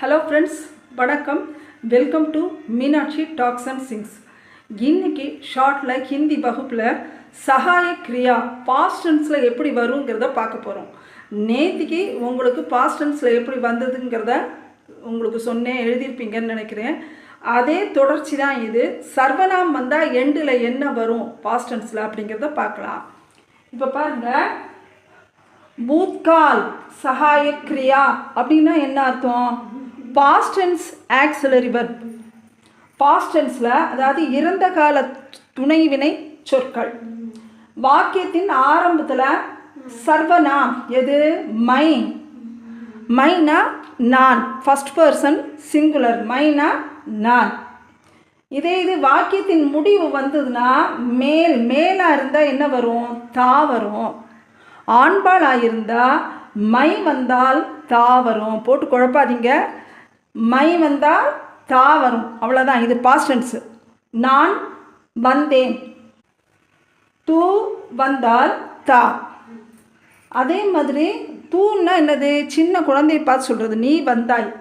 Hello friends வணக்கம். Welcome to Meenakshi talks and sings இன்னைக்கு ஷார்ட்டில் ஹிந்தி வகுப்பில் சகாய கிரியா பாஸ்டன்ஸில் எப்படி வருங்கிறத பார்க்க போகிறோம் நேத்திக்கு உங்களுக்கு பாஸ்டன்ஸில் எப்படி வந்ததுங்கிறத உங்களுக்கு சொன்னேன் எழுதியிருப்பீங்கன்னு நினைக்கிறேன். அதே தொடர்ச்சி தான் இது. சர்வநாம் வந்தால் எண்டில் என்ன வரும் பாஸ்டன்ஸில் அப்படிங்கிறத பார்க்கலாம். இப்போ பாருங்கள் பூத்கால் சகாய கிரியா அப்படின்னா என்ன அர்த்தம்? பாஸ்டன்ஸ் ஆக்சிலரி வெர்ப் பாஸ்டன்ஸில் அதாவது இறந்த கால துணைவினை சொற்கள். வாக்கியத்தின் ஆரம்பத்தில் சர்வநாம் எது? மை. மைனா நான். ஃபஸ்ட் பர்சன் சிங்குலர் மைனா நான். இதே இது வாக்கியத்தின் முடிவு வந்ததுன்னா மேல். மேலாக இருந்தால் என்ன வரும்? தா வரும். ஆண்பாளாக இருந்தால் மை வந்தால் தா வரும். போட்டு குழப்பாதீங்க. மை வந்தால் தா வரும். அவ்வளோதான் இது பாஸ்டன்ஸு நான் வந்தேன். தூ வந்தால் தா. அதே மாதிரி தூன்னா என்னது? சின்ன குழந்தையை பார்த்து சொல்கிறது நீ வந்தாய்.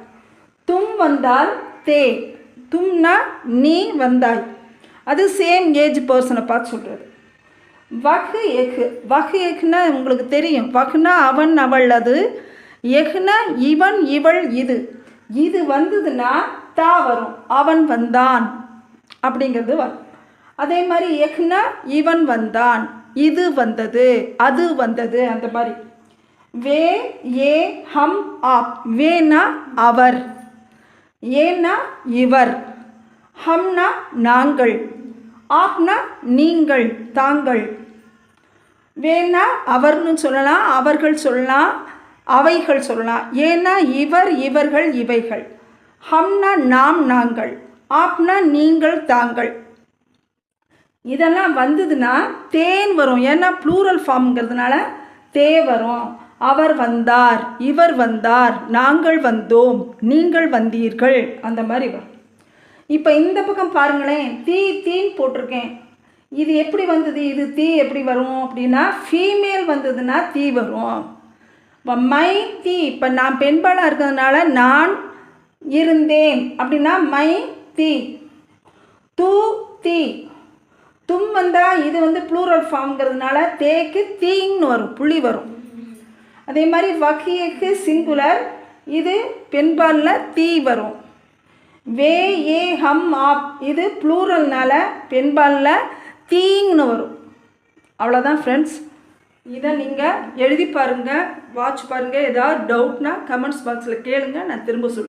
தும் வந்தால் தே. தும்னா நீ வந்தாய். அது சேம் ஏஜ் பர்சனை பார்த்து சொல்கிறது வகு எஃகு. வகு எஃகுனா உங்களுக்கு தெரியும். வகுனா அவன் அவள். அது எஃகுனா இவன் இவள் இது. இது வந்ததுன்னா தா வரும் அவன் வந்தான். அப்படிங்கிறது வரும். அதே மாதிரி எஃகுனா இவன் வந்தான். இது வந்தது அது வந்தது அந்த மாதிரி. வே ஏ ஹம் ஆப். வேனா அவர். ஏன்னா இவர். ஹம்னா நாங்கள். ஆப்னா நீங்கள் தாங்கள். வேணா அவர்னு சொல்லலாம் அவர்கள் சொல்லலாம் அவைகள் சொல்லலாம் ஏன்னா இவர் இவர்கள் இவைகள். ஹம்னா நாம் நாங்கள் ஆப்னா நீங்கள் தாங்கள். இதெல்லாம் வந்ததுன்னா தேன் வரும். ஏன்னா ப்ளூரல் ஃபார்ம்ங்கிறதுனால தே வரும். அவர் வந்தார் இவர் வந்தார் நாங்கள் வந்தோம் நீங்கள் வந்தீர்கள். அந்த மாதிரி வரும். இப்போ இந்த பக்கம் பாருங்களேன். தீ தீன்னு போட்டிருக்கேன். இது எப்படி வந்தது? இது தீ எப்படி வரும் அப்படின்னா ஃபீமேல் வந்ததுன்னா தீ வரும். இப்போ மை தீ இப்போ நான் பெண்பாடாக இருக்கிறதுனால நான் இருந்தேன். அப்படின்னா மை தீ தூ. தீ தும் வந்தால் இது வந்து ப்ளூரல் ஃபார்ம்ங்கிறதுனால தேக்கு தீங்னு வரும் புள்ளி வரும். அதே மாதிரி வகியக்கு சிங்குலர் இது பெண்பாலில் தீ வரும். வே ஏ ஹம் ஆப். இது ப்ளூரல்னால பெண்பாலில் தீங்னு வரும். அவ்வளோதான் ஃப்ரெண்ட்ஸ் இதை நீங்கள் எழுதி பாருங்கள் வாட்ச் பாருங்கள் ஏதாவது டவுட்னா கமெண்ட்ஸ் பாக்ஸில் கேளுங்கள் நான் திரும்ப சொல்லுவேன்